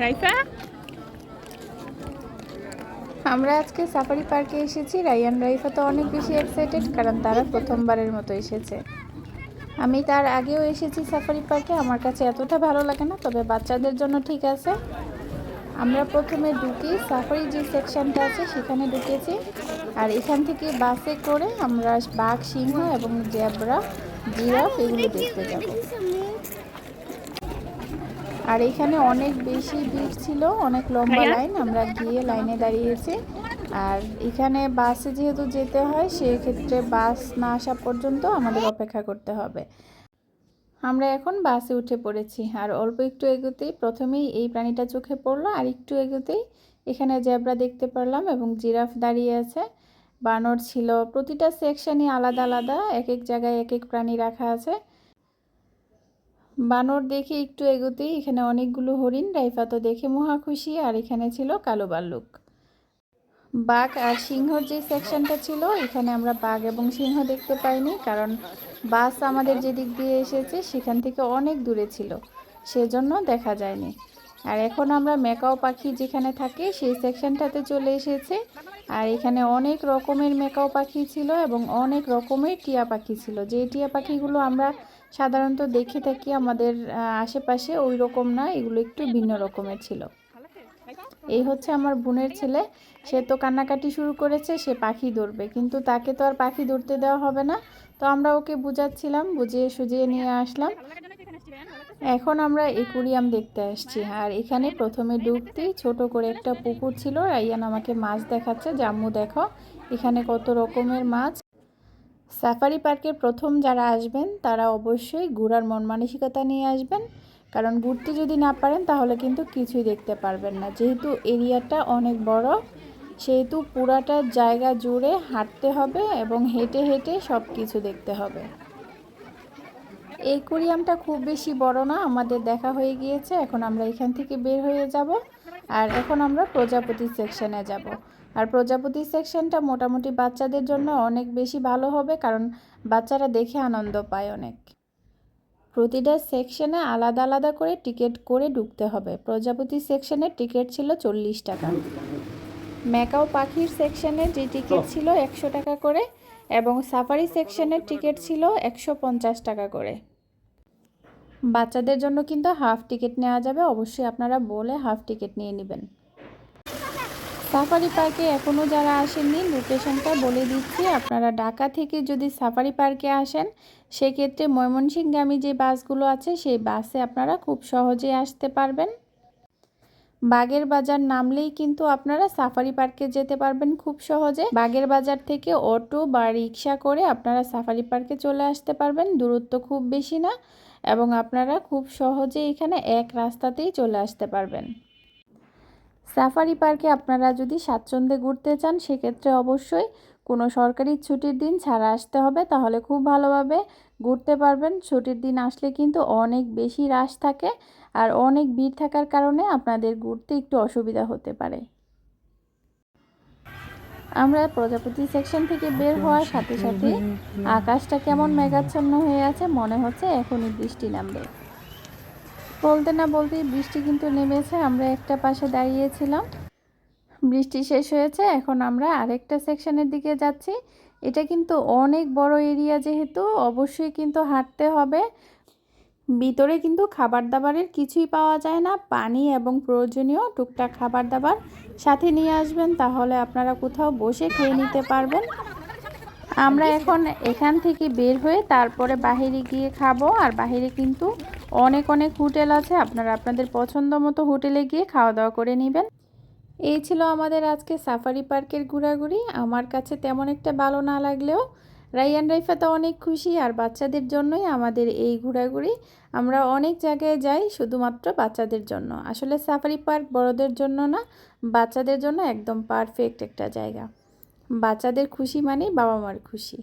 রাইফা? আমরা আজকে সাফারি পার্কে এসেছি। রায়ান, রাইফা তো অনেক বেশি এক্সাইটেড কারণ তারা প্রথমবারের মতো এসেছে। আমি তার আগেও এসেছি সাফারি পার্কে। আমার কাছে এতটা ভালো লাগে না, তবে বাচ্চাদের জন্য ঠিক আছে। আমরা প্রথমে ঢুকি, সাফারি যে সেকশনটা আছে সেখানে ঢুকেছি। আর এখান থেকে বাসে করে আমরা বাঘ, সিংহ এবং জেব্রা, জিরাফ এগুলো দেখতে যাব। আর এখানে অনেক বেশি ভিড় ছিল অনেক লম্বা লাইন আমরা গিয়ে লাইনে দাঁড়িয়েছি। আর এখানে বাসে যেহেতু যেতে হয় সেক্ষেত্রে বাস না আসা পর্যন্ত আমাদের অপেক্ষা করতে হবে। আমরা এখন বাসে উঠে পড়েছি আর অল্প একটু এগোতেই প্রথমেই এই প্রাণীটা চোখে পড়ল আর একটু এগোতেই এখানে জেব্রা দেখতে পারলাম এবং জিরাফ দাঁড়িয়ে আছে। বানর ছিল প্রতিটা সেকশনই আলাদা আলাদা এক এক জায়গায় এক এক প্রাণী রাখা আছে। বানর দেখে একটু এগোতেই এখানে অনেকগুলো হরিণ, রাইফা তো দেখে মহা খুশি, আর এখানে ছিল কালো ভাল্লুক বাঘ আর সিংহর যে সেকশনটা ছিল, এখানে আমরা বাঘ এবং সিংহ দেখতে পাইনি, কারণ বাস আমাদের যেদিক দিয়ে এসেছে সেখান থেকে অনেক দূরে ছিল, সেজন্য দেখা যায়নি। আর এখন আমরা মেকাও পাখি যেখানে থাকে সেই সেকশনটাতে চলে এসেছে, আর এখানে অনেক রকমের মেকাও পাখি ছিল এবং অনেক রকমের টিয়া পাখি ছিল। যে টিয়া পাখিগুলো আমরা সাধারণত দেখে থাকি আমাদের আশেপাশে ওই রকম না, এগুলো একটু ভিন্ন রকমের ছিল। এই হচ্ছে আমার বোনের ছেলে, সে তো কান্নাকাটি শুরু করেছে, সে পাখি ধরবে, কিন্তু তাকে তো আর পাখি ধরতে দেওয়া হবে না। তো আমরা ওকে বুঝাচ্ছিলাম, বুঝিয়ে সুজিয়ে নিয়ে আসলাম। এখন আমরা একুরিয়াম দেখতে আসছি, আর এখানে প্রথমে ডুবতেই ছোট করে একটা পুকুর ছিল রাইয়ান আমাকে মাছ দেখাচ্ছে, জাম্মু দেখো, এখানে কত রকমের মাছ। সাফারি পার্কের প্রথম যারা আসবেন, তারা অবশ্যই ঘোরার মন মানসিকতা নিয়ে আসবেন। কারণ ঘুরতে যদি না পারেন, তাহলে কিন্তু কিছুই দেখতে পারবেন না। যেহেতু এরিয়াটা অনেক বড়, সেহেতু পুরাটা জায়গা জুড়ে হাঁটতে হবে এবং হেঁটে হেঁটে সব কিছু দেখতে হবে। এই কোরিয়ামটা খুব বেশি বড় না, আমাদের দেখা হয়ে গিয়েছে, এখন আমরা এখান থেকে বের হয়ে যাব। আর এখন আমরা প্রজাপতি সেকশনে যাব। আর প্রজাপতি সেকশনটা মোটামুটি বাচ্চাদের জন্য অনেক বেশি ভালো হবে কারণ বাচ্চারা দেখে আনন্দ পায় অনেক। প্রতিটা সেকশনে আলাদা আলাদা করে টিকিট করে ঢুকতে হবে। প্রজাপতি সেকশনের টিকিট ছিল চল্লিশ টাকা। ম্যাকাও পাখির সেকশনে যে টিকিট ছিল একশো টাকা করে এবং সাফারি সেকশনের টিকিট ছিল একশো পঞ্চাশ টাকা করে। বাচ্চাদের জন্য কিন্তু হাফ টিকিট নেওয়া যাবে। অবশ্যই আপনারা বলে হাফ টিকিট নিয়ে নেবেন। সাফারি পার্কে এখনও যারা আসেননি, লোকেশনটা বলে দিচ্ছি। আপনারা ঢাকা থেকে যদি সাফারি পার্কে আসেন, সেক্ষেত্রে ময়মনসিংগামী যে বাসগুলো আছে, সেই বাসে আপনারা খুব সহজেই আসতে পারবেন। বাগের বাজার নামলেই কিন্তু আপনারা সাফারি পার্কে যেতে পারবেন খুব সহজে। বাগের বাজার থেকে অটো বা রিক্সা করে আপনারা সাফারি পার্কে চলে আসতে পারবেন, দূরত্ব খুব বেশি না। এবং আপনারা খুব সহজে এখানে এক রাস্তাতেই চলে আসতে পারবেন। সাফারি পার্কে আপনারা যদি স্বাচ্ছন্দ্যে ঘুরতে চান সেক্ষেত্রে অবশ্যই কোনো সরকারি ছুটির দিন ছাড়া আসতে হবে। তাহলে খুব ভালোভাবে ঘুরতে পারবেন। ছুটির দিন আসলে কিন্তু অনেক বেশি রাশ থাকে আর অনেক ভিড় থাকার কারণে আপনাদের ঘুরতে একটু অসুবিধা হতে পারে। আমরা প্রজাপতি সেকশন থেকে বের হওয়ার সাথে সাথে আকাশটা কেমন মেঘাচ্ছন্ন হয়ে আছে মনে হচ্ছে এখনই বৃষ্টি নামবে। বলতে না বলতেই বৃষ্টি কিন্তু নেমেছে, আমরা একটা পাশে দাঁড়িয়েছিলাম। বৃষ্টি শেষ হয়েছে, এখন আমরা আরেকটা সেকশনের দিকে যাচ্ছি। এটা কিন্তু অনেক বড় এরিয়া যেহেতু, অবশ্যই কিন্তু হাঁটতে হবে। ভিতরে কিন্তু খাবার দাবারের কিছুই পাওয়া যায় না, পানি এবং প্রয়োজনীয় টুকটাক খাবার দাবার সাথে নিয়ে আসবেন, তাহলে আপনারা কোথাও বসে খেয়ে নিতে পারবেন। আমরা এখন এখান থেকে বের হয়ে তারপরে বাহিরে গিয়ে খাব, আর বাহিরে কিন্তু অনেক অনেক হোটেল আছে, আপনারা আপনাদের পছন্দ মতো হোটেলে গিয়ে খাওয়া দাওয়া করে নেবেন। এই ছিল আমাদের আজকে সাফারি পার্কের ঘোরাঘুরি। আমার কাছে তেমন একটা ভালো না লাগলেও রাইয়ান রাইফা তো অনেক খুশি, আর বাচ্চাদের জন্যই আমাদের এই ঘোরাঘুরি। আমরা অনেক জায়গায় যাই শুধুমাত্র বাচ্চাদের জন্য। আসলে সাফারি পার্ক বড়দের জন্য না, বাচ্চাদের জন্য একদম পারফেক্ট একটা জায়গা। বাচ্চাদের খুশি মানেই বাবা মার খুশি।